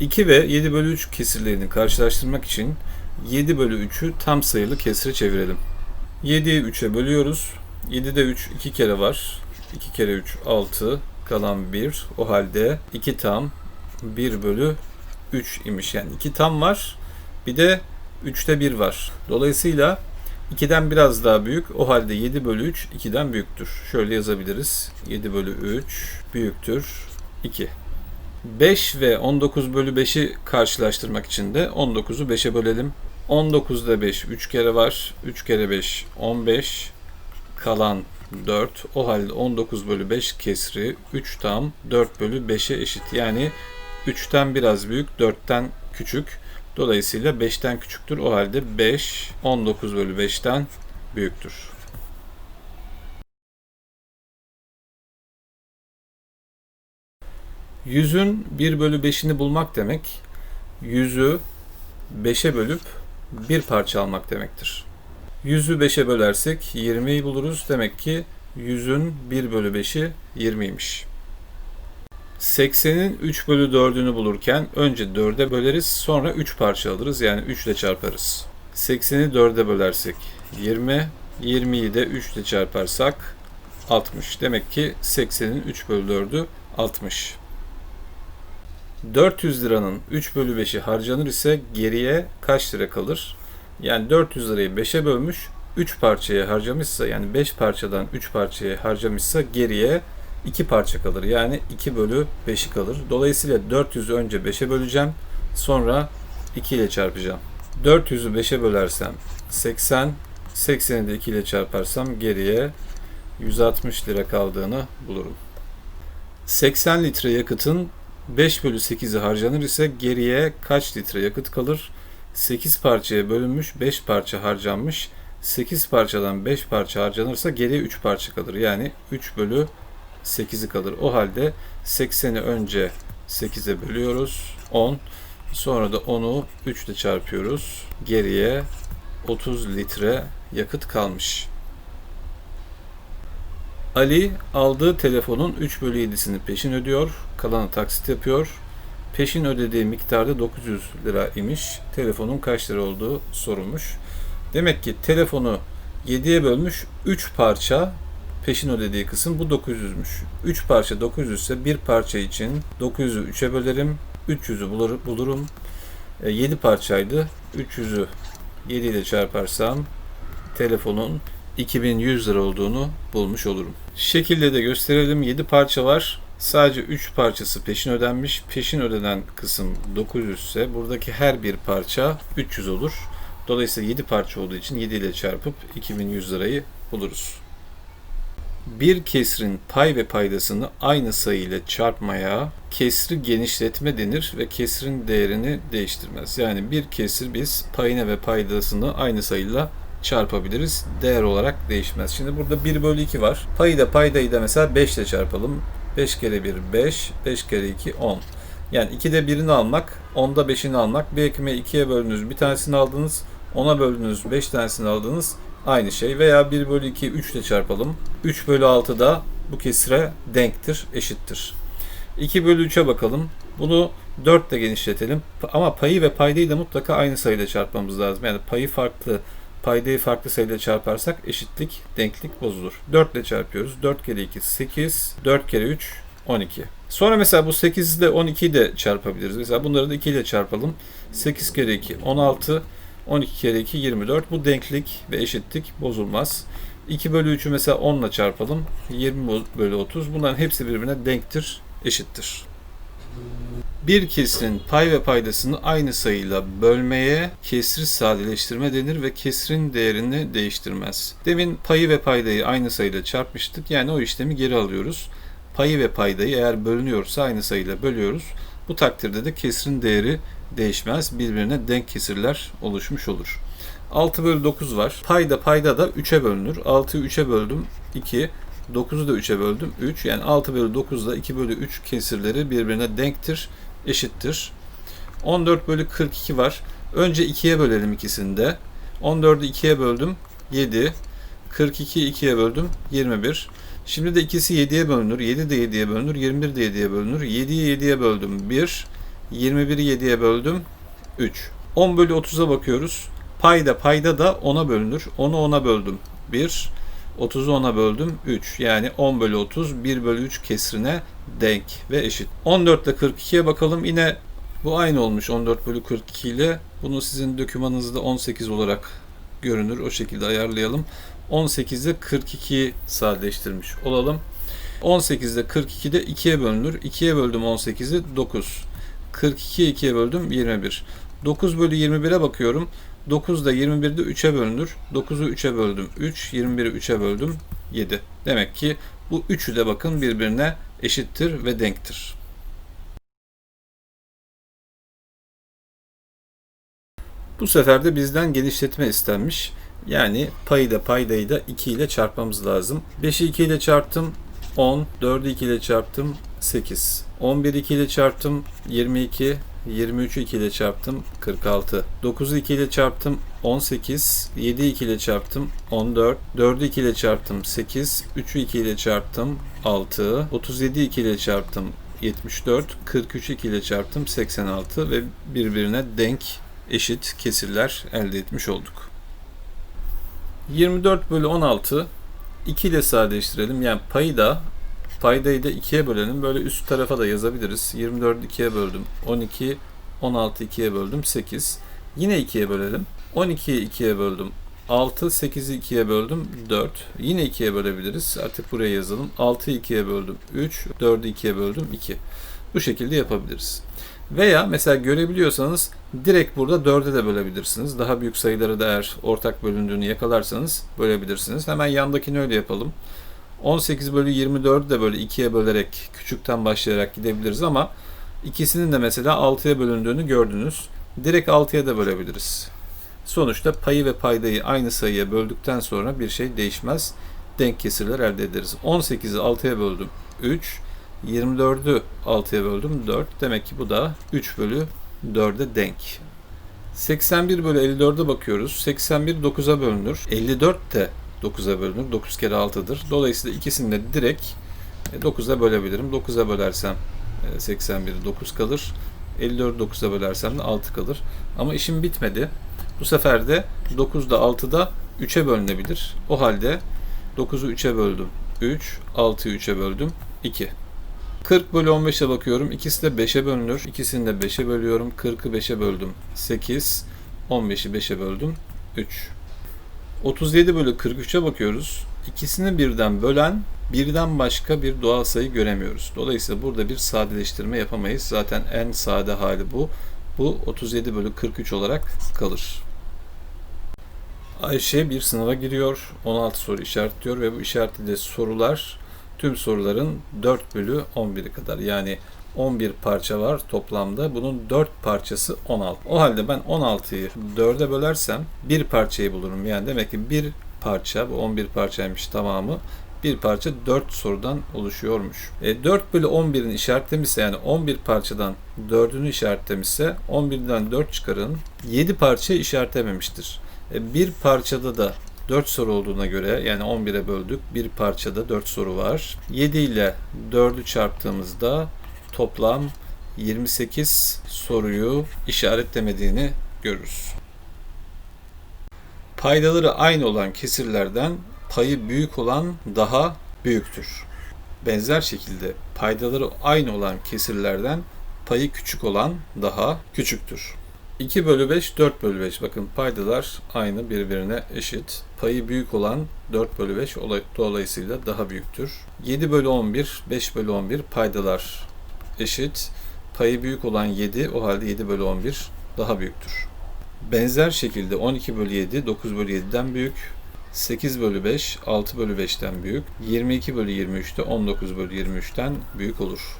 2 ve 7 bölü 3 kesirlerini karşılaştırmak için 7 bölü 3'ü tam sayılı kesire çevirelim. 7'yi 3'e bölüyoruz. 7'de 3 2 kere var. 2 kere 3 6 kalan 1. O halde 2 tam 1 bölü 3 imiş. Yani 2 tam var. Bir de 3'te 1 var. Dolayısıyla 2'den biraz daha büyük. O halde 7 bölü 3 2'den büyüktür. Şöyle yazabiliriz. 7 bölü 3 büyüktür 2. 5 ve 19 bölü 5'i karşılaştırmak için de 19'u 5'e bölelim. 19'da 5 3 kere var. 3 kere 5 15. Kalan 4. O halde 19 bölü 5 kesri 3 tam 4 bölü 5'e eşit. Yani 3'ten biraz büyük 4'ten küçük. Dolayısıyla 5'ten küçüktür. O halde 5 19 bölü 5'ten büyüktür. Yüzün 1 bölü 5'ini bulmak demek, yüzü 5'e bölüp bir parça almak demektir. Yüzü 5'e bölersek 20'yi buluruz. Demek ki yüzün 1 bölü 5'i 20'ymiş. 80'in 3 bölü 4'ünü bulurken önce 4'e böleriz sonra 3 parça alırız yani 3 ile çarparız. 80'i 4'e bölersek 20, 20'yi de 3 ile çarparsak 60. Demek ki 80'in 3 bölü 4'ü 60. 400 liranın 3 bölü 5'i harcanır ise geriye kaç lira kalır? Yani 400 lirayı 5'e bölmüş, 3 parçaya harcamışsa yani 5 parçadan 3 parçaya harcamışsa geriye 2 parça kalır. Yani 2 bölü 5'i kalır. Dolayısıyla 400'ü önce 5'e böleceğim. Sonra 2 ile çarpacağım. 400'ü 5'e bölersem 80, 80'i de 2 ile çarparsam geriye 160 lira kaldığını bulurum. 80 litre yakıtın 5 bölü 8'i harcanır ise geriye kaç litre yakıt kalır? 8 parçaya bölünmüş 5 parça harcanmış. 8 parçadan 5 parça harcanırsa geriye 3 parça kalır. Yani 3 bölü 8'i kalır. O halde 80'i önce 8'e bölüyoruz. 10. Sonra da 10'u 3 ile çarpıyoruz. Geriye 30 litre yakıt kalmış. Ali aldığı telefonun 3 bölü 7'sini peşin ödüyor. Kalanı taksit yapıyor. Peşin ödediği miktarda 900 lira imiş. Telefonun kaç lira olduğu sorulmuş. Demek ki telefonu 7'ye bölmüş 3 parça peşin ödediği kısım bu 900'müş. 3 parça 900 ise bir parça için 900'ü 3'e bölerim. 300'ü bulur, bulurum. E, 7 parçaydı. 300'ü 7 ile çarparsam telefonun 2100 lira olduğunu bulmuş olurum. Şekilde de gösterelim. 7 parça var. Sadece 3 parçası peşin ödenmiş. Peşin ödenen kısım 900 ise buradaki her bir parça 300 olur. Dolayısıyla 7 parça olduğu için 7 ile çarpıp 2100 lirayı buluruz. Bir kesrin pay ve paydasını aynı sayı ile çarpmaya kesri genişletme denir ve kesrin değerini değiştirmez. Yani bir kesir biz payına ve paydasını aynı sayıyla çarpabiliriz. Değer olarak değişmez. Şimdi burada 1 bölü 2 var. Payı da paydayı da mesela 5 ile çarpalım. 5 kere 1 5, 5 kere 2 10. Yani 2'de birini almak, 10'da 5'ini almak. Bir ekmeği 2'ye böldünüz, bir tanesini aldınız. 10'a böldünüz, 5 tanesini aldınız. Aynı şey. Veya 1 bölü 2 3 ile çarpalım. 3 bölü 6 da bu kesire denktir, eşittir. 2 bölü 3'e bakalım. Bunu 4 ile genişletelim. Ama payı ve paydayı da mutlaka aynı sayıyla çarpmamız lazım. Yani payı farklı, paydayı farklı sayıyla çarparsak eşitlik, denklik bozulur. 4 ile çarpıyoruz. 4 kere 2 8, 4 kere 3 12. Sonra mesela bu 8 ile 12'yi de çarpabiliriz. Mesela bunları da 2 ile çarpalım. 8 kere 2 16, 12 kere 2 24. Bu denklik ve eşitlik bozulmaz. 2 bölü 3'ü mesela 10 ile çarpalım. 20 bölü 30. Bunların hepsi birbirine denktir, eşittir. Bir kesirin pay ve paydasını aynı sayıyla bölmeye kesri sadeleştirme denir ve kesrin değerini değiştirmez. Demin payı ve paydayı aynı sayıyla çarpmıştık. Yani o işlemi geri alıyoruz. Payı ve paydayı eğer bölünüyorsa aynı sayıyla bölüyoruz. Bu takdirde de kesrin değeri değişmez. Birbirine denk kesirler oluşmuş olur. 6 bölü 9 var. Payda payda da 3'e bölünür. 6'yı 3'e böldüm 2. 9'u da 3'e böldüm 3. Yani 6 bölü 9 da 2 bölü 3 kesirleri birbirine denktir, eşittir. 14 bölü 42 var. Önce 2'ye bölelim ikisini de. 14'ü 2'ye böldüm 7. 42'yi 2'ye böldüm 21. Şimdi de ikisi 7'ye bölünür. 7 de 7'ye bölünür. 21 de 7'ye bölünür. 7'yi 7'ye böldüm 1. 21'i 7'ye böldüm 3. 10 bölü 30'a bakıyoruz. Payda payda da 10'a bölünür. 10'u 10'a böldüm 1. 30'u 10'a böldüm 3. Yani 10 bölü 30 1 bölü 3 kesrine denk ve eşit. 14 ile 42'ye bakalım. Yine bu aynı olmuş 14 bölü 42 ile. Bunu sizin dokümanınızda 18 olarak görünür. O şekilde ayarlayalım. 18'de 42'yi sadeleştirmiş olalım. 18'de 42'de 2'ye bölünür. 2'ye böldüm 18'i 9. 42'ye 2'ye böldüm 21. 9 bölü 21'e bakıyorum. 9 da 21'de 3'e bölünür. 9'u 3'e böldüm 3. 21'i 3'e böldüm 7. Demek ki bu üçü de bakın birbirine eşittir ve denktir. Bu sefer de bizden genişletme istenmiş. Yani payı da paydayı da 2 ile çarpmamız lazım. 5'i 2 ile çarptım 10, 4'ü 2 ile çarptım 8. 11'i 2 ile çarptım 22, 23'ü 2 ile çarptım 46. 9'u 2 ile çarptım 18. 7'yi 2 ile çarptım 14. 4'ü 2 ile çarptım 8. 3'ü 2 ile çarptım 6. 37'yi 2 ile çarptım 74. 43'ü 2 ile çarptım 86 ve birbirine denk eşit kesirler elde etmiş olduk. 24 bölü 16 2 ile sadeleştirelim. Yani payı da paydayı da 2'ye bölelim. Böyle üst tarafa da yazabiliriz. 24'ü 2'ye böldüm. 12, 16 2'ye böldüm. 8. Yine 2'ye bölelim. 12'yi 2'ye böldüm. 6, 8'i 2'ye böldüm. 4. Yine 2'ye bölebiliriz. Artık buraya yazalım. 6'yı 2'ye böldüm. 3, 4'ü 2'ye böldüm. 2. Bu şekilde yapabiliriz. Veya mesela görebiliyorsanız direkt burada 4'e de bölebilirsiniz. Daha büyük sayıları da eğer ortak bölündüğünü yakalarsanız bölebilirsiniz. Hemen yandakini öyle yapalım. 18 bölü 24'ü de böyle 2'ye bölerek küçükten başlayarak gidebiliriz ama ikisinin de mesela 6'ya bölündüğünü gördünüz. Direkt 6'ya da bölebiliriz. Sonuçta payı ve paydayı aynı sayıya böldükten sonra bir şey değişmez. Denk kesirler elde ederiz. 18'i 6'ya böldüm 3. 24'ü 6'ya böldüm 4. Demek ki bu da 3 bölü 4'e denk. 81 bölü 54'e bakıyoruz. 81 9'a bölünür. 54 de 9'a bölünür. 9 kere 6'dır. Dolayısıyla ikisini de direkt 9'a bölebilirim. 9'a bölersem 81 9 kalır. 54 9'a bölersem de 6 kalır. Ama işim bitmedi. Bu sefer de 9 da 6 da 3'e bölünebilir. O halde 9'u 3'e böldüm. 3, 6'yı 3'e böldüm. 2. 40 bölü 15'e bakıyorum. İkisi de 5'e bölünür. İkisini de 5'e bölüyorum. 40'ı 5'e böldüm. 8. 15'i 5'e böldüm. 3. 37 bölü 43'e bakıyoruz. İkisini birden bölen birden başka bir doğal sayı göremiyoruz. Dolayısıyla burada bir sadeleştirme yapamayız. Zaten en sade hali bu. Bu 37 bölü 43 olarak kalır. Ayşe bir sınava giriyor. 16 soru işaretliyor ve bu işaretli sorular tüm soruların 4 bölü 11'i kadar. Yani 11 parça var toplamda. Bunun 4 parçası 16. O halde ben 16'yı 4'e bölersem bir parçayı bulurum. Yani demek ki bir parça, bu 11 parçaymış tamamı. Bir parça 4 sorudan oluşuyormuş. E, 4 bölü 11'in işaretlemişse yani 11 parçadan 4'ünü işaretlemişse 11'den 4 çıkarın 7 parça işaretlememiştir. E, bir parçada da 4 soru olduğuna göre yani 11'e böldük. Bir parçada 4 soru var. 7 ile 4'ü çarptığımızda toplam 28 soruyu işaretlemediğini görürüz. Paydaları aynı olan kesirlerden payı büyük olan daha büyüktür. Benzer şekilde paydaları aynı olan kesirlerden payı küçük olan daha küçüktür. 2 bölü 5, 4 bölü 5. Bakın paydalar aynı birbirine eşit. Payı büyük olan 4 bölü 5 dolayısıyla daha büyüktür. 7 bölü 11, 5 bölü 11 paydalar eşit. Payı büyük olan 7 o halde 7 bölü 11 daha büyüktür. Benzer şekilde 12 bölü 7 9 bölü 7'den büyük. 8 bölü 5 6 bölü 5'ten büyük. 22 bölü 23 de 19 bölü 23'ten büyük olur.